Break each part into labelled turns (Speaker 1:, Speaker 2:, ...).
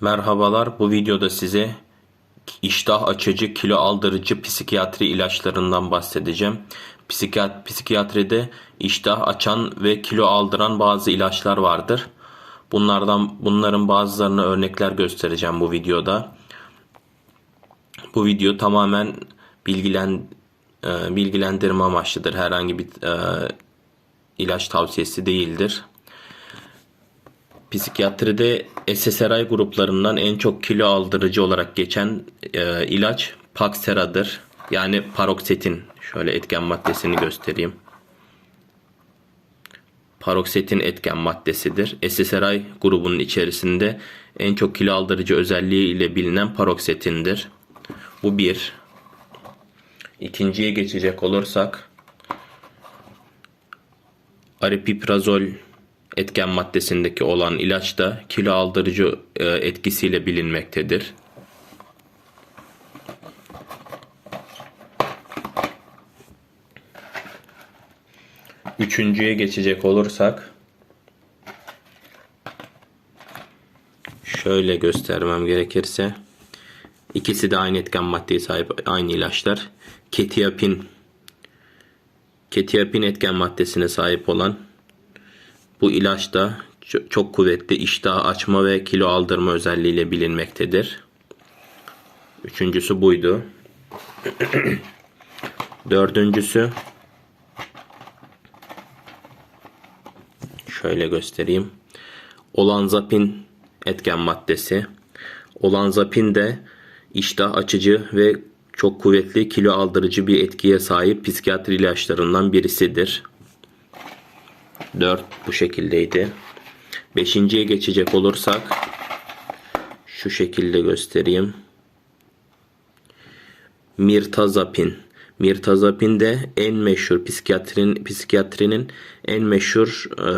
Speaker 1: Merhabalar, bu videoda size iştah açıcı, kilo aldırıcı psikiyatri ilaçlarından bahsedeceğim. Psikiyat psikiyatride iştah açan ve kilo aldıran bazı ilaçlar vardır. Bunlardan bunların bazılarına örnekler göstereceğim bu videoda. Bu video tamamen bilgilen e, bilgilendirme amaçlıdır. Herhangi bir e, ilaç tavsiyesi değildir. Psikiyatride SSRI gruplarından en çok kilo aldırıcı olarak geçen e, ilaç Paxera'dır. Yani paroksetin. Şöyle etken maddesini göstereyim. Paroksetin etken maddesidir. SSRI grubunun içerisinde en çok kilo aldırıcı özelliği ile bilinen paroksetindir. Bu bir. İkinciye geçecek olursak aripiprazol etken maddesindeki olan ilaç da kilo aldırıcı e, etkisiyle bilinmektedir. Üçüncüye geçecek olursak şöyle göstermem gerekirse ikisi de aynı etken maddeye sahip aynı ilaçlar. Ketiapin Ketiapin etken maddesine sahip olan bu ilaç da çok kuvvetli iştah açma ve kilo aldırma özelliğiyle bilinmektedir. Üçüncüsü buydu. Dördüncüsü şöyle göstereyim. Olanzapin etken maddesi. Olanzapin de iştah açıcı ve çok kuvvetli kilo aldırıcı bir etkiye sahip psikiyatri ilaçlarından birisidir. 4 bu şekildeydi. Beşinciye geçecek olursak şu şekilde göstereyim. Mirtazapin. Mirtazapin de en meşhur psikiyatrinin psikiyatrinin en meşhur e,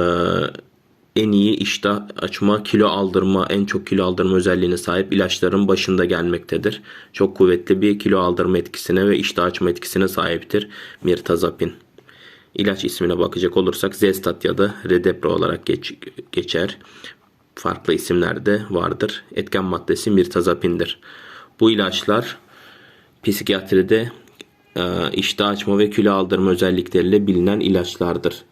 Speaker 1: en iyi iştah açma, kilo aldırma, en çok kilo aldırma özelliğine sahip ilaçların başında gelmektedir. Çok kuvvetli bir kilo aldırma etkisine ve iştah açma etkisine sahiptir mirtazapin. İlaç ismine bakacak olursak Zestat ya da Redepro olarak geç, geçer. Farklı isimler de vardır. Etken maddesi mirtazapindir. Bu ilaçlar psikiyatride e, iştah açma ve kilo aldırma özellikleriyle bilinen ilaçlardır.